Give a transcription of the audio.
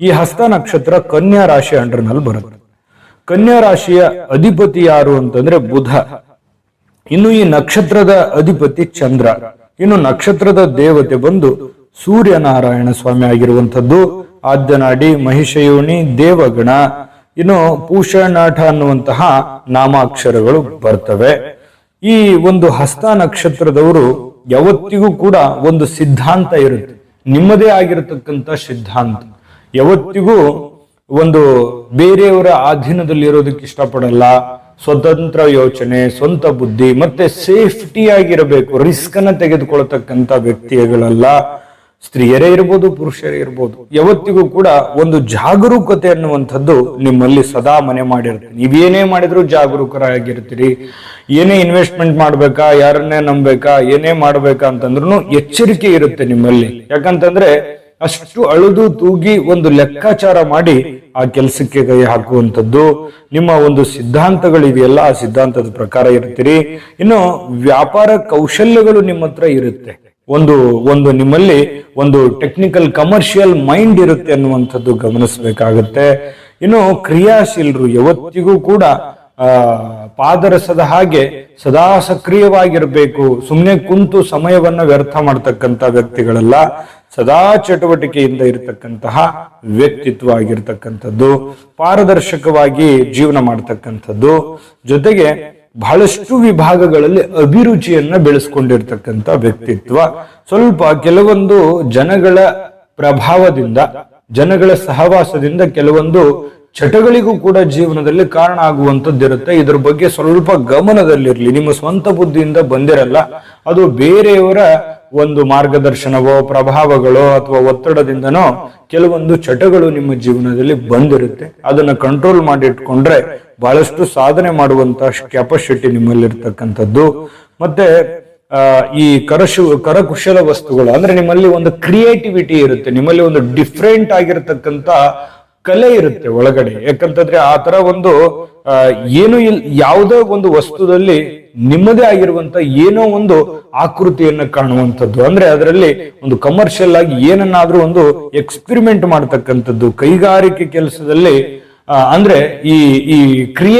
ಈ ಹಸ್ತ ನಕ್ಷತ್ರ ಕನ್ಯಾ ರಾಶಿ ಅಂಡರ್ನಲ್ಲಿ ಬರುತ್ತೆ. ಕನ್ಯಾ ರಾಶಿಯ ಅಧಿಪತಿ ಯಾರು ಅಂತಂದ್ರೆ ಬುಧ. ಇನ್ನು ಈ ನಕ್ಷತ್ರದ ಅಧಿಪತಿ ಚಂದ್ರ. ಇನ್ನು ನಕ್ಷತ್ರದ ದೇವತೆ ಬಂದು ಸೂರ್ಯನಾರಾಯಣ ಸ್ವಾಮಿ ಆಗಿರುವಂಥದ್ದು, ಆದ್ಯನಾಡಿ ಮಹಿಷಯೋನಿ, ದೇವಗಣ. ಇನ್ನು ಪೂಷಣಾಠ ಅನ್ನುವಂತಹ ನಾಮಾಕ್ಷರಗಳು ಬರ್ತವೆ. ಈ ಒಂದು ಹಸ್ತ ನಕ್ಷತ್ರದವರು ಯಾವತ್ತಿಗೂ ಕೂಡ ಒಂದು ಸಿದ್ಧಾಂತ ಇರುತ್ತೆ. ನಿಮ್ಮದೇ ಆಗಿರತಕ್ಕಂತ ಸಿದ್ಧಾಂತ. ಯಾವತ್ತಿಗೂ ಒಂದು ಬೇರೆಯವರ ಅಧೀನದಲ್ಲಿ ಇರೋದಕ್ಕೆ ಇಷ್ಟಪಡಲ್ಲ. ಸ್ವತಂತ್ರ ಯೋಚನೆ, ಸ್ವಂತ ಬುದ್ಧಿ, ಮತ್ತೆ ಸೇಫ್ಟಿ ಆಗಿರಬೇಕು. ರಿಸ್ಕ್ ಅನ್ನ ತೆಗೆದುಕೊಳ್ತಕ್ಕಂತ ವ್ಯಕ್ತಿಗಳಲ್ಲ. ಸ್ತ್ರೀಯರೇ ಇರ್ಬೋದು, ಪುರುಷರೇ ಇರ್ಬೋದು. ಯಾವತ್ತಿಗೂ ಕೂಡ ಒಂದು ಜಾಗರೂಕತೆ ಅನ್ನುವಂಥದ್ದು ನಿಮ್ಮಲ್ಲಿ ಸದಾ ಮನೆ ಮಾಡಿರುತ್ತೆ. ನೀವೇನೇ ಮಾಡಿದ್ರು ಜಾಗರೂಕರಾಗಿರ್ತೀರಿ. ಏನೇ ಇನ್ವೆಸ್ಟ್ಮೆಂಟ್ ಮಾಡ್ಬೇಕಾ, ಯಾರನ್ನೇ ನಂಬೇಕಾ ಏನೇ ಮಾಡ್ಬೇಕಾ ಅಂತಂದ್ರೂ ಎಚ್ಚರಿಕೆ ಇರುತ್ತೆ ನಿಮ್ಮಲ್ಲಿ. ಯಾಕಂತಂದ್ರೆ ಅಷ್ಟು ಅಳದು ತೂಗಿ ಒಂದು ಲೆಕ್ಕಾಚಾರ ಮಾಡಿ ಆ ಕೆಲಸಕ್ಕೆ ಕೈ ಹಾಕುವಂಥದ್ದು. ನಿಮ್ಮ ಒಂದು ಸಿದ್ಧಾಂತಗಳಿವೆಯಲ್ಲ, ಆ ಸಿದ್ಧಾಂತದ ಪ್ರಕಾರ ಇರ್ತೀರಿ. ಇನ್ನು ವ್ಯಾಪಾರ ಕೌಶಲ್ಯಗಳು ನಿಮ್ಮ ಹತ್ರ ಇರುತ್ತೆ. ಒಂದು ಒಂದು ನಿಮ್ಮಲ್ಲಿ ಒಂದು ಟೆಕ್ನಿಕಲ್ ಕಮರ್ಷಿಯಲ್ ಮೈಂಡ್ ಇರುತ್ತೆ ಅನ್ನುವಂಥದ್ದು ಗಮನಿಸಬೇಕಾಗತ್ತೆ. ಇನ್ನು ಕ್ರಿಯಾಶೀಲರು ಯಾವತ್ತಿಗೂ ಕೂಡ ಪಾದರಸದ ಹಾಗೆ ಸದಾ ಸಕ್ರಿಯವಾಗಿರ್ಬೇಕು. ಸುಮ್ಮನೆ ಕುಂತು ಸಮಯವನ್ನ ವ್ಯರ್ಥ ಮಾಡ್ತಕ್ಕಂತ ವ್ಯಕ್ತಿಗಳಲ್ಲ, ಸದಾ ಚಟುವಟಿಕೆಯಿಂದ ಇರತಕ್ಕಂತಹ ವ್ಯಕ್ತಿತ್ವ ಆಗಿರ್ತಕ್ಕಂಥದ್ದು ಪಾರದರ್ಶಕವಾಗಿ ಜೀವನ ಮಾಡ್ತಕ್ಕಂಥದ್ದು, ಜೊತೆಗೆ ಬಹಳಷ್ಟು ವಿಭಾಗಗಳಲ್ಲಿ ಅಭಿರುಚಿಯನ್ನ ಬೆಳೆಸ್ಕೊಂಡಿರ್ತಕ್ಕಂಥ ವ್ಯಕ್ತಿತ್ವ. ಸ್ವಲ್ಪ ಕೆಲವೊಂದು ಜನಗಳ ಪ್ರಭಾವದಿಂದ, ಜನಗಳ ಸಹವಾಸದಿಂದ ಕೆಲವೊಂದು ಚಟಗಳಿಗೂ ಕೂಡ ಜೀವನದಲ್ಲಿ ಕಾರಣ ಆಗುವಂಥದ್ದಿರುತ್ತೆ. ಇದ್ರ ಬಗ್ಗೆ ಸ್ವಲ್ಪ ಗಮನದಲ್ಲಿರ್ಲಿ. ನಿಮ್ಮ ಸ್ವಂತ ಬುದ್ಧಿಯಿಂದ ಬಂದಿರಲ್ಲ ಅದು ಬೇರೆಯವರ ಒಂದು ಮಾರ್ಗದರ್ಶನವೋ ಪ್ರಭಾವಗಳೋ ಅಥವಾ ಒತ್ತಡದಿಂದನೋ ಕೆಲವೊಂದು ಚಟಗಳು ನಿಮ್ಮ ಜೀವನದಲ್ಲಿ ಬಂದಿರುತ್ತೆ. ಅದನ್ನ ಕಂಟ್ರೋಲ್ ಮಾಡಿ ಇಟ್ಕೊಂಡ್ರೆ ಬಹಳಷ್ಟು ಸಾಧನೆ ಮಾಡುವಂತ ಕೆಪಾಸಿಟಿ ನಿಮ್ಮಲ್ಲಿರ್ತಕ್ಕಂಥದ್ದು. ಮತ್ತೆ ಆ, ಈ ಕರಶು ಕರಕುಶಲ ವಸ್ತುಗಳು ಅಂದ್ರೆ ನಿಮ್ಮಲ್ಲಿ ಒಂದು ಕ್ರಿಯೇಟಿವಿಟಿ ಇರುತ್ತೆ. ನಿಮ್ಮಲ್ಲಿ ಒಂದು ಡಿಫ್ರೆಂಟ್ ಆಗಿರತಕ್ಕಂತ ಕಲೆ ಇರುತ್ತೆ ಒಳಗಡೆ. ಯಾಕಂತಂದ್ರೆ ಆ ತರ ಒಂದು ಏನು ಇಲ್, ಯಾವುದೋ ಒಂದು ವಸ್ತುದಲ್ಲಿ ನಿಮ್ಮದೇ ಆಗಿರುವಂತ ಏನೋ ಒಂದು ಆಕೃತಿಯನ್ನ ಕಾಣುವಂಥದ್ದು. ಅಂದ್ರೆ ಅದರಲ್ಲಿ ಒಂದು ಕಮರ್ಷಿಯಲ್ ಆಗಿ ಏನನ್ನಾದ್ರೂ ಒಂದು ಎಕ್ಸ್ಪಿರಿಮೆಂಟ್ ಮಾಡ್ತಕ್ಕಂಥದ್ದು. ಕೈಗಾರಿಕೆ ಕೆಲಸದಲ್ಲಿ ಅಂದ್ರೆ ಈ ಈ ಕ್ರಿಯೆ